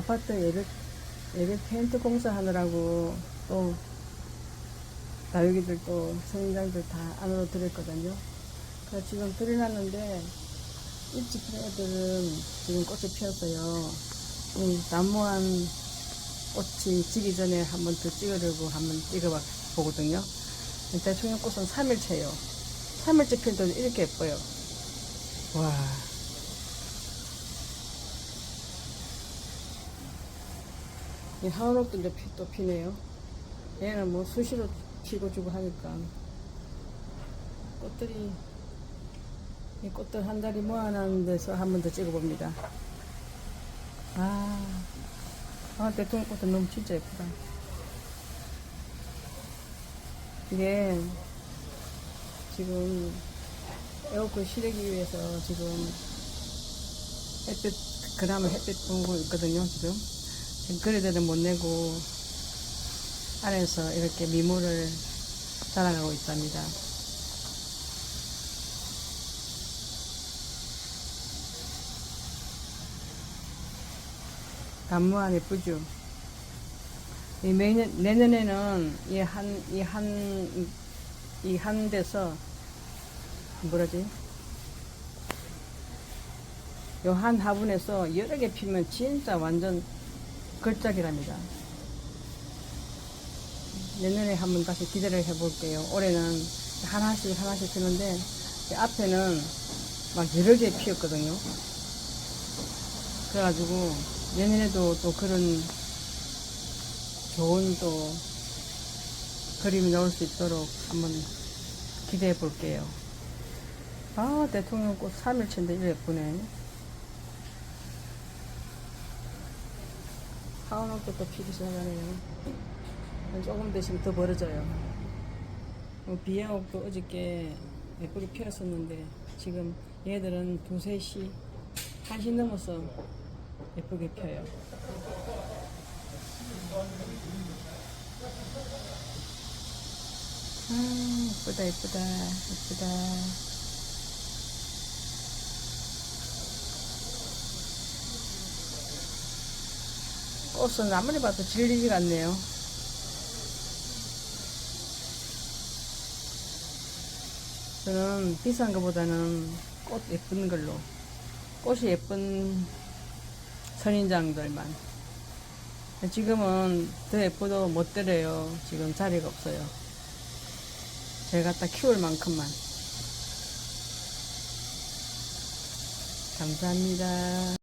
아파트 예배, 예배 텐트 공사하느라고 또 다육이들 또 선인장들 다 안으로 들었거든요. 그래서 지금 들여놨는데 일찍 핀 애들은 지금 꽃이 피었어요. 이 나무한 꽃이 지기 전에 한 번 더 찍으려고 한번 찍어봐 보거든요. 대통령 꽃은 3일째요. 3일째 필 때도 이렇게 예뻐요. 와. 이 하원옥도 이제 피, 또 피네요. 얘는 뭐 수시로 피고 주고 하니까 꽃들이 이 꽃들 한 달이 모아놓은 데서 한 번 더 찍어봅니다. 아, 아 대통령 꽃은 너무 진짜 예쁘다. 이게 지금 에어컨 실내기 위해서 지금 햇빛 그나마 햇빛 보고 있거든요 지금 그래대를 못 내고 안에서 이렇게 미모를 자랑하고 있답니다. 단무한 예쁘죠? 이 매년, 내년에는 이 한, 이 한, 이 한 데서, 뭐라지? 요 한 화분에서 여러 개 피면 진짜 완전 걸작이랍니다. 내년에 한번 다시 기대를 해볼게요. 올해는 하나씩 하나씩 피는데, 이 앞에는 막 여러 개 피었거든요. 그래가지고, 내년에도 또 그런 좋은 또 그림이 나올 수 있도록 한번 기대해 볼게요. 아, 대통령 꽃 3일째인데 이래 예쁘네. 하원옥도 또 피기 시작하네요. 조금 되시면 더 벌어져요. 어, 비행옥도 어저께 예쁘게 피었었는데 지금 얘들은 두세 시, 한 시 넘어서 예쁘게 펴요. 아, 예쁘다, 예쁘다, 예쁘다. 꽃은 아무리 봐도 질리지가 않네요. 저는 비싼 것보다는 꽃 예쁜 걸로. 꽃이 예쁜 선인장들만. 지금은 더 예뻐도 못 들여요. 지금 자리가 없어요. 제가 갖다 키울 만큼만. 감사합니다.